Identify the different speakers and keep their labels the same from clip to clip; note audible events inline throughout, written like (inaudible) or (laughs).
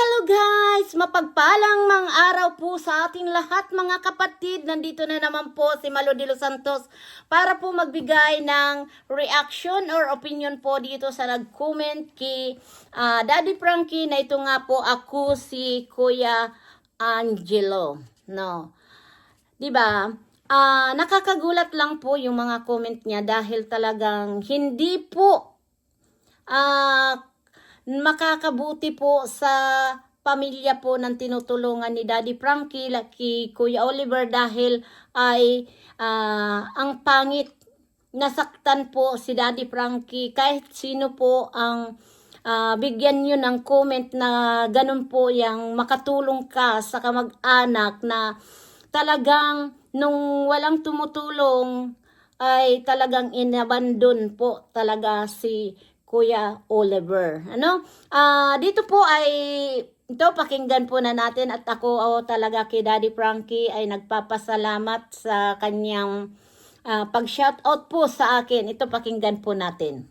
Speaker 1: Hello guys! Mapagpalang mang araw po sa ating lahat mga kapatid. Nandito na naman po si Malo de los Santos para po magbigay ng reaction or opinion po dito sa nag-comment kay ah, Daddy Frankie na ito nga po ako si Kuya Angelo. No. 'Di ba? Ah, nakakagulat lang po yung mga comment niya dahil talagang hindi po ah makakabuti po sa pamilya po ng tinutulungan ni Daddy Frankie, kay Kuya Oliver dahil ay ah, ang pangit nasaktan po si Daddy Frankie. Kahit sino po ang ah, bigyan nyo ng comment na ganun po yung makatulong ka sa kamag-anak na talagang nung walang tumutulong ay talagang inabandon po talaga si Kuya Oliver. Ano? Ah, dito po ay ito pakinggan po na natin at ako oh, talaga kay Daddy Frankie ay nagpapasalamat sa kanyang ah, pag-shoutout po sa akin. Ito pakinggan po natin.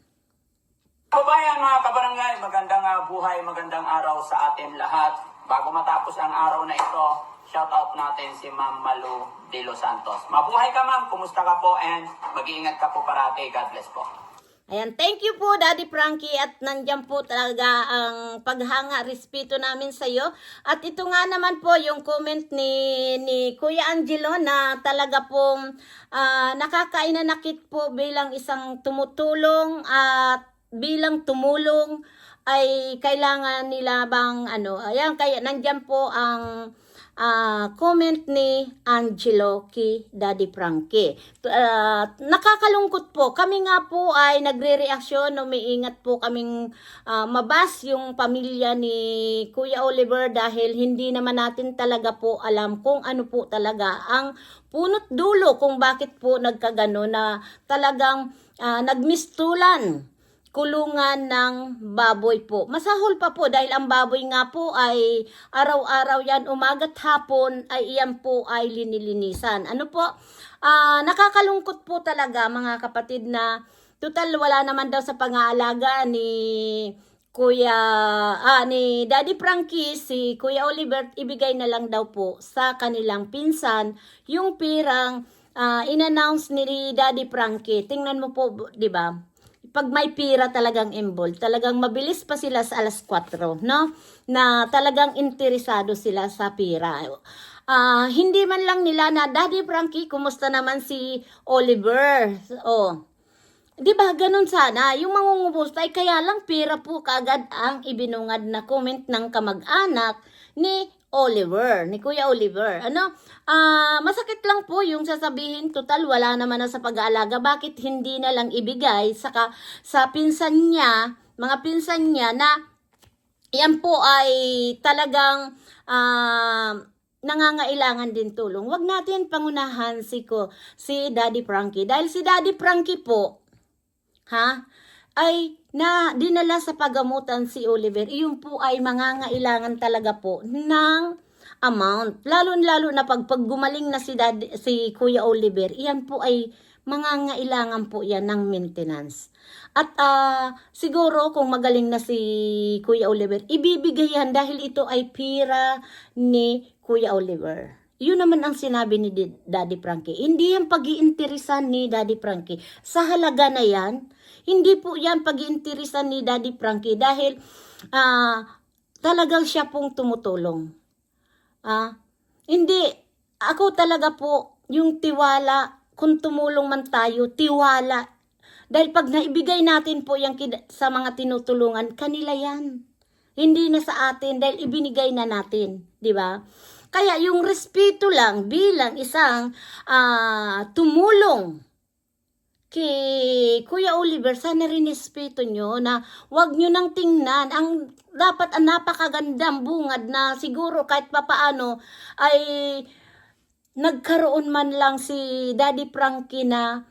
Speaker 2: Kabayan mga kabarangay, magandang ah, buhay, magandang araw sa atin lahat. Bago matapos ang araw na ito, shout out natin si Ma'am Malu de los Santos. Mabuhay ka ma'am, kumusta ka po and mag-iingat ka po parati. God bless po.
Speaker 1: Ayan, thank you po Daddy Frankie at nandyan po talaga ang paghanga, respeto namin sa iyo. At ito nga naman po yung comment ni, ni Kuya Angelo na talaga pong ah, nakakainanakit po bilang isang tumutulong at bilang tumulong ay kailangan nila bang ano, ayan, kaya nandyan po ang ah, comment ni Angelo kay Daddy Frankie. Ah, nakakalungkot po. Kami nga po ay nagre-reaksyon, umiingat po kaming ah, mabas yung pamilya ni Kuya Oliver dahil hindi naman natin talaga po alam kung ano po talaga ang punot dulo kung bakit po nagkagano na talagang ah, nagmistulan kulungan ng baboy po. Masahol pa po dahil ang baboy nga po ay araw-araw yan, umaga't hapon ay iyan po ay linilinisan. Ano po? Ah, nakakalungkot po talaga mga kapatid na total wala naman daw sa pang-aalaga ni Kuya, ah, ni Daddy Frankie, si Kuya Oliver, ibigay na lang daw po sa kanilang pinsan yung pirang ah, in-announce ni Daddy Frankie. Tingnan mo po, di ba? Pag may pira talagang involved, talagang mabilis pa sila sa alas 4, no? Na talagang interesado sila sa pira. Ah, hindi man lang nila na, Daddy Frankie, kumusta naman si Oliver? Oh, Di ba, ganun sana. Yung mangungubos ay kaya lang pera po kagad ang ibinungad na comment ng kamag-anak ni Oliver, ni Kuya Oliver. Ano? Ah, masakit lang po yung sasabihin, total wala naman na sa pag-aalaga. Bakit hindi na lang ibigay saka sa pinsan niya, mga pinsan niya na yan po ay talagang ah, nangangailangan din tulong. Huwag natin pangunahan si ko si Daddy Frankie dahil si Daddy Frankie po ha ay na dinala sa pagamutan si Oliver. Iyon po ay mangangailangan talaga po ng amount. Lalo-lalo na pag, pag gumaling na si, Daddy, si Kuya Oliver, iyan po ay mangangailangan po yan ng maintenance. At ah, siguro kung magaling na si Kuya Oliver, ibibigay yan dahil ito ay pira ni Kuya Oliver. Yun naman ang sinabi ni Daddy Frankie. Hindi yan pag-iinteresan ni Daddy Frankie. Sa halaga na yan, hindi po yan pag-iinteresan ni Daddy Frankie dahil ah, talagang siya pong tumutulong. Ah, hindi. Ako talaga po, yung tiwala, kung tumulong man tayo, tiwala. Dahil pag naibigay natin po kid- sa mga tinutulungan, kanila yan. Hindi na sa atin dahil ibinigay na natin, di ba? Kaya yung respeto lang bilang isang ah, tumulong kay Kuya Oliver, sana rin respeto nyo na wag nyo nang tingnan. Ang dapat ang napakagandang bungad na siguro kahit papaano ay nagkaroon man lang si Daddy Frankie na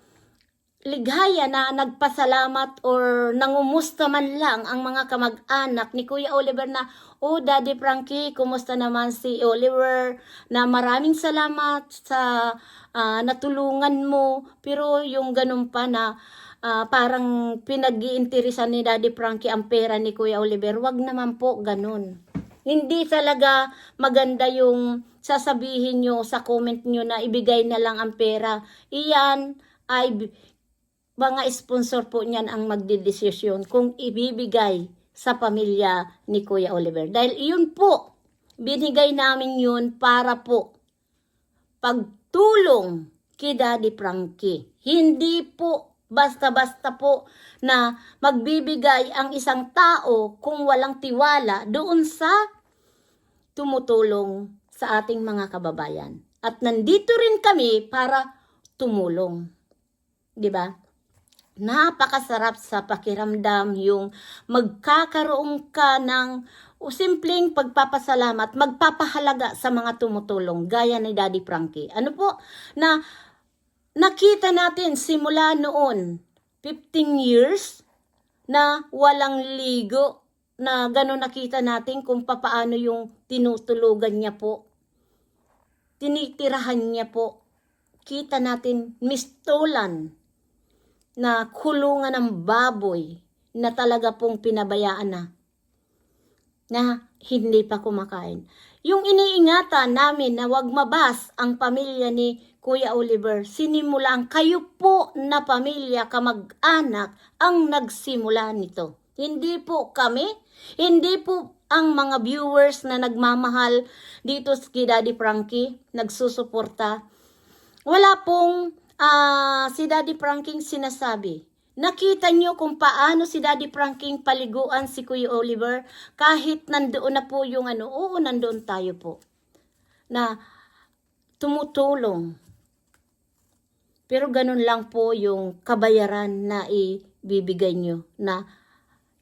Speaker 1: lighaya na nagpasalamat or nangumusta man lang ang mga kamag-anak ni Kuya Oliver na, Oh, Daddy Frankie, kumusta naman si Oliver? Na maraming salamat sa ah, natulungan mo. Pero yung ganun pa na ah, parang pinag-iinteresan ni Daddy Frankie ang pera ni Kuya Oliver, wag naman po ganun. Hindi talaga maganda yung sasabihin nyo sa comment nyo na ibigay na lang ang pera. Iyan ay mga sponsor po niyan ang magdidesisyon kung ibibigay sa pamilya ni Kuya Oliver. Dahil iyon po, binigay namin yun para po pagtulong kay Daddy Frankie. Hindi po basta-basta po na magbibigay ang isang tao kung walang tiwala doon sa tumutulong sa ating mga kababayan. At nandito rin kami para tumulong. 'Di ba? Napakasarap sa pakiramdam yung magkakaroon ka ng o simpleng pagpapasalamat, magpapahalaga sa mga tumutulong, gaya ni Daddy Frankie. Ano po, na nakita natin simula noon, 15 years, na walang ligo, na gano'n nakita natin kung papaano yung tinutulugan niya po. Tinitirahan niya po. Kita natin mistolan na kulungan ng baboy na talaga pong pinabayaan na na hindi pa kumakain. Yung iniingatan namin na wag mabas ang pamilya ni Kuya Oliver, sinimulan kayo po na pamilya kamag-anak ang nagsimula nito. Hindi po kami, hindi po ang mga viewers na nagmamahal dito kay Daddy Frankie, nagsusuporta. Wala pong ah, si Daddy Frankie sinasabi. Nakita nyo kung paano si Daddy Frankie paliguan si Kuya Oliver kahit nandoon na po yung ano, oo nandoon tayo po. Na tumutulong. Pero ganun lang po yung kabayaran na ibibigay nyo na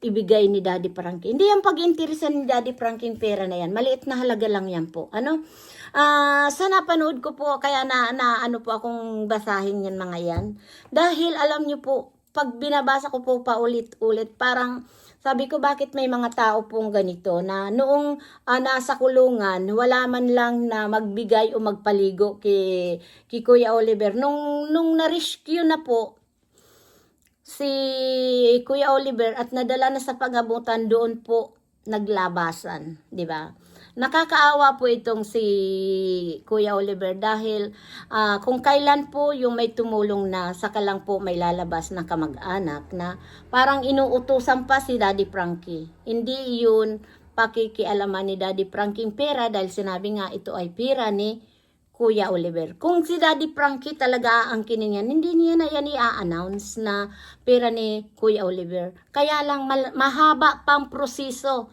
Speaker 1: ibigay ni Daddy Frankie. Hindi yan pag-interesan ni Daddy Frankie pera na yan. Maliit na halaga lang yan po. Ano? Ah, sa napanood ko po, kaya na, na ano po akong basahin yan mga yan. Dahil alam nyo po, pag binabasa ko po paulit-ulit, parang sabi ko bakit may mga tao pong ganito na noong ah, nasa kulungan, wala man lang na magbigay o magpaligo kay, kay Kuya Oliver. Nung, nung na-rescue na po, si Kuya Oliver at nadala na sa pagabutan doon po naglabasan, 'di ba? Nakakaawa po itong si Kuya Oliver dahil ah, kung kailan po yung may tumulong na saka lang po may lalabas na kamag-anak na parang inuutusan pa si Daddy Frankie. Hindi yun pakikialaman ni Daddy Frankie pera dahil sinabi nga ito ay pera ni Kuya Oliver. Kung si Daddy Frankie talaga aangkinin yan, hindi niya na yan i-announce na pera ni Kuya Oliver. Kaya lang mahaba pang proseso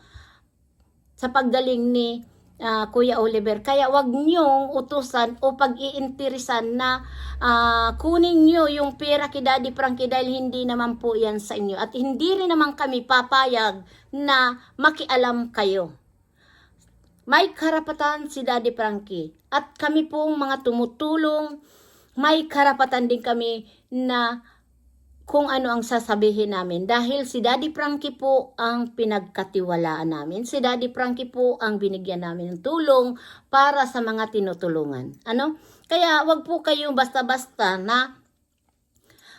Speaker 1: sa paggaling ni ah, Kuya Oliver. Kaya wag niyong utusan o pag-iinteresan na ah, kunin niyo yung pera kay Daddy Frankie dahil hindi naman po yan sa inyo. At hindi rin naman kami papayag na makialam kayo. May karapatan si Daddy Frankie. At kami pong mga tumutulong, may karapatan din kami na kung ano ang sasabihin namin. Dahil si Daddy Frankie po ang pinagkatiwalaan namin. Si Daddy Frankie po ang binigyan namin ng tulong para sa mga tinutulungan. Ano? Kaya wag po kayong basta-basta na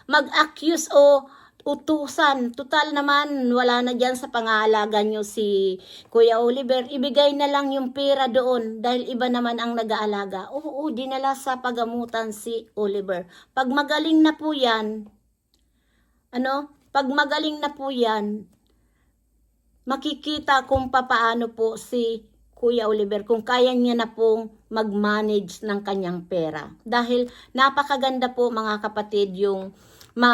Speaker 1: mag-accuse o utusan. Total naman, wala na dyan sa pangahalaga nyo si Kuya Oliver. Ibigay na lang yung pera doon dahil iba naman ang nag-aalaga. Oo, dinala sa pagamutan si Oliver. Pag magaling na po yan, ano, pag magaling na po yan, makikita kung papaano po si Kuya Oliver kung kaya niya na pong mag-manage ng kanyang pera. Dahil napakaganda po mga kapatid yung ma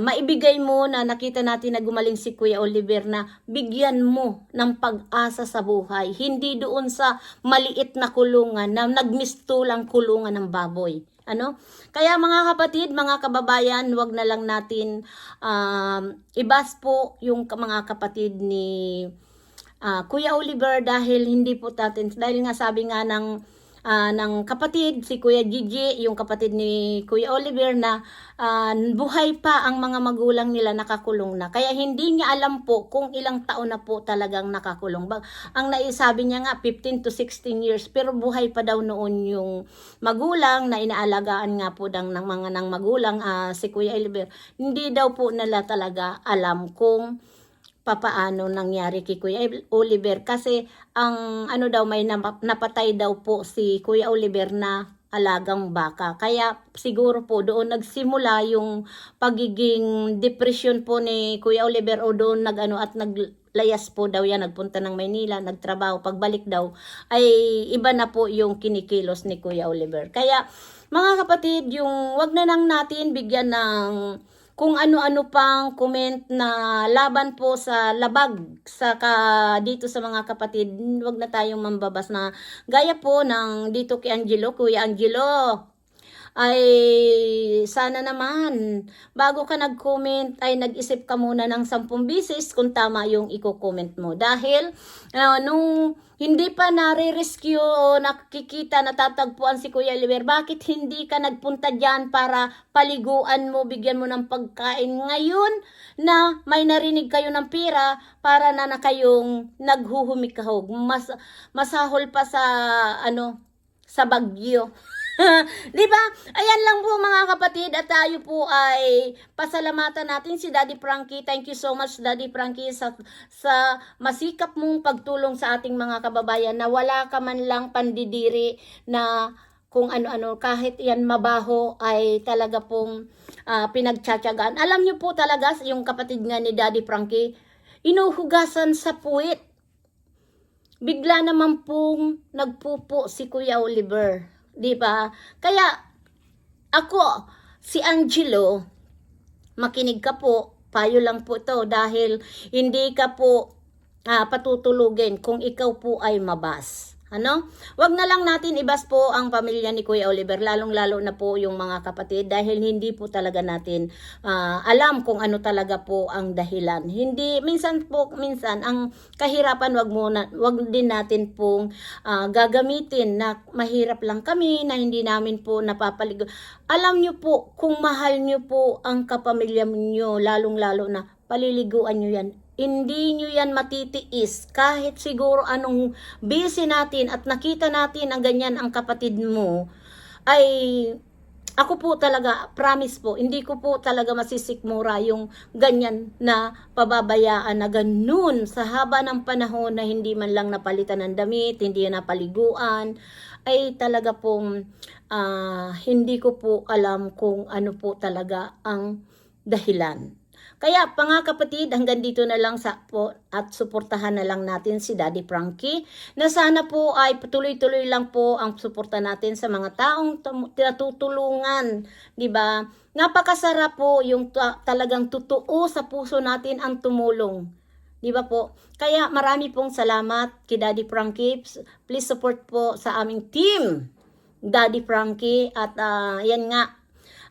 Speaker 1: maibigay mo na nakita natin na gumaling si Kuya Oliver na bigyan mo ng pag-asa sa buhay. Hindi doon sa maliit na kulungan na nagmistulang kulungan ng baboy. Ano? Kaya mga kapatid, mga kababayan, wag na lang natin um, ibas po yung mga kapatid ni ah, Kuya Oliver dahil hindi po natin, dahil nga sabi nga ng ah, ng kapatid, si Kuya Gigi, yung kapatid ni Kuya Oliver na ah, buhay pa ang mga magulang nila nakakulong na. Kaya hindi niya alam po kung ilang taon na po talagang nakakulong. Ang naisabi niya nga 15 to 16 years pero buhay pa daw noon yung magulang na inaalagaan nga po ng, ng mga ng magulang ah, si Kuya Oliver. Hindi daw po nila talaga alam kung papaano nangyari kay Kuya Oliver kasi ang ano daw may nap- napatay daw po si Kuya Oliver na alagang baka. Kaya siguro po doon nagsimula yung pagiging depression po ni Kuya Oliver o doon nagano at naglayas po daw yan nagpunta ng Maynila, nagtrabaho, pagbalik daw ay iba na po yung kinikilos ni Kuya Oliver. Kaya mga kapatid, yung wag na lang natin bigyan ng kung ano-ano pang comment na laban po sa labag sa ka, dito sa mga kapatid, wag na tayong mambabas na gaya po ng dito kay Angelo, Kuya Angelo. Ay sana naman bago ka nag-comment ay nag-isip ka muna ng 10 bisis kung tama yung i-comment mo dahil ah, nung hindi pa nare-rescue o nakikita natatagpuan si Kuya Oliver, bakit hindi ka nagpunta dyan para paliguan mo, bigyan mo ng pagkain ngayon na may narinig kayo ng pira para na na kayong naghuhumikahog. Mas, masahol pa sa ano sa bagyo. (laughs) 'Di ba? Ayan lang po mga kapatid at tayo po ay pasalamatan natin si Daddy Frankie. Thank you so much Daddy Frankie sa sa masikap mong pagtulong sa ating mga kababayan na wala ka man lang pandidiri na kung ano-ano kahit yan mabaho ay talaga pong ah, pinagtsatsagaan. Alam niyo po talaga yung kapatid nga ni Daddy Frankie inuhugasan sa puwit. Bigla naman pong nagpupo si Kuya Oliver. Di ba? Kaya ako, si Angelo, makinig ka po, payo lang po ito dahil hindi ka po ah, patutulugin kung ikaw po ay mabas. Ano? Wag na lang natin ibas po ang pamilya ni Kuya Oliver, lalong-lalo na po yung mga kapatid dahil hindi po talaga natin ah, alam kung ano talaga po ang dahilan. Hindi minsan po minsan ang kahirapan wag muna wag din natin pong ah, gagamitin na mahirap lang kami na hindi namin po napapaligo. Alam niyo po kung mahal niyo po ang kapamilya niyo lalong-lalo na paliliguan niyo yan hindi nyo yan matitiis. Kahit siguro anong busy natin at nakita natin ang ganyan ang kapatid mo ay ako po talaga promise po hindi ko po talaga masisikmura yung ganyan na pababayaan na ganun sa haba ng panahon na hindi man lang napalitan ng damit hindi napaliguan. Ay talaga pong ah, hindi ko po alam kung ano po talaga ang dahilan kaya mga kapatid, hanggang dito na lang sa po at suportahan na lang natin si Daddy Frankie na sana po ay tuloy-tuloy lang po ang suporta natin sa mga taong tinatutulungan, 'di ba? Napakasarap po yung ta- talagang totoo sa puso natin ang tumulong. 'Di ba po? Kaya marami pong salamat kay Daddy Frankie. Please support po sa aming team. Daddy Frankie at ah, yan nga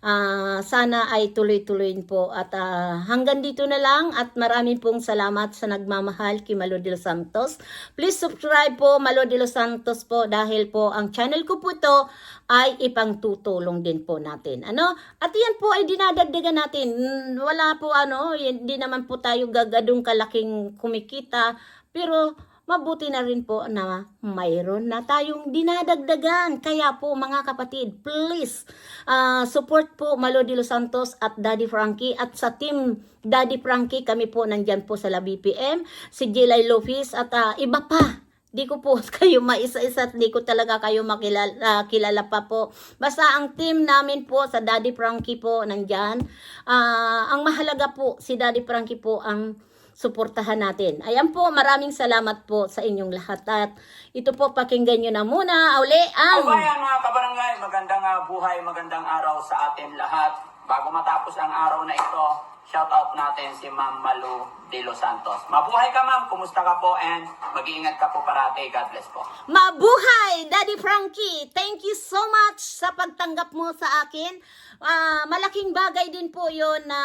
Speaker 1: Ah, sana ay tuloy-tuloy po at ah, hanggang dito na lang at maraming pong salamat sa nagmamahal kay Malo de los Santos. Please subscribe po Malo de los Santos po dahil po ang channel ko po ito ay ipangtutulong din po natin. Ano? At yan po ay dinadagdagan natin. Wala po ano, hindi naman po tayo gagadong kalaking kumikita pero mabuti na rin po na mayroon na tayong dinadagdagan. Kaya po mga kapatid, please ah, support po Malo de los Santos at Daddy Frankie at sa team Daddy Frankie kami po nandyan po sa La BPM, si Jilay Lopez at ah, iba pa. Di ko po (laughs) kayo maisa-isa at di ko talaga kayo makilala ah, kilala pa po. Basta ang team namin po sa Daddy Frankie po nandyan. Ah, ang mahalaga po si Daddy Frankie po ang suportahan natin. Ayan po, maraming salamat po sa inyong lahat. At ito po, pakinggan nyo na muna. Uli ang...
Speaker 2: Kabayan mga kabarangay, magandang ah, buhay, magandang araw sa atin lahat. Bago matapos ang araw na ito, shout out natin si Ma'am Malu de los Santos. Mabuhay ka ma'am, kumusta ka po and mag-iingat ka po parati. God bless po.
Speaker 1: Mabuhay, Daddy Frankie! Thank you so much sa pagtanggap mo sa akin. Ah, malaking bagay din po yon na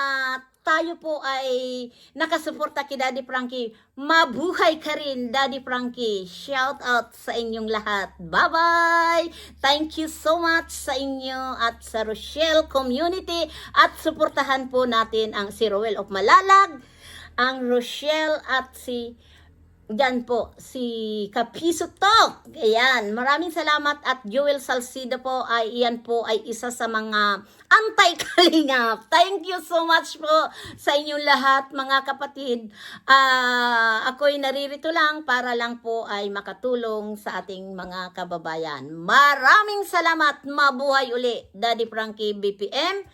Speaker 1: tayo po ay nakasuporta kay Daddy Frankie. Mabuhay ka rin, Daddy Frankie. Shout out sa inyong lahat. Bye-bye! Thank you so much sa inyo at sa Rochelle Community at suportahan po natin ang si Roel of Malalag, ang Rochelle at si Diyan po, si Kapiso Talk. Ayan, maraming salamat at Joel Salcido po ay iyan po ay isa sa mga anti-kalingap. (laughs) Thank you so much po sa inyong lahat mga kapatid. Ah, ako'y naririto lang para lang po ay makatulong sa ating mga kababayan. Maraming salamat. Mabuhay uli, Daddy Frankie BPM.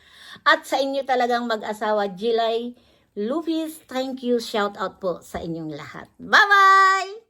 Speaker 1: At sa inyo talagang mag-asawa, Jilay Lupis, thank you. Shout out po sa inyong lahat. Bye-bye!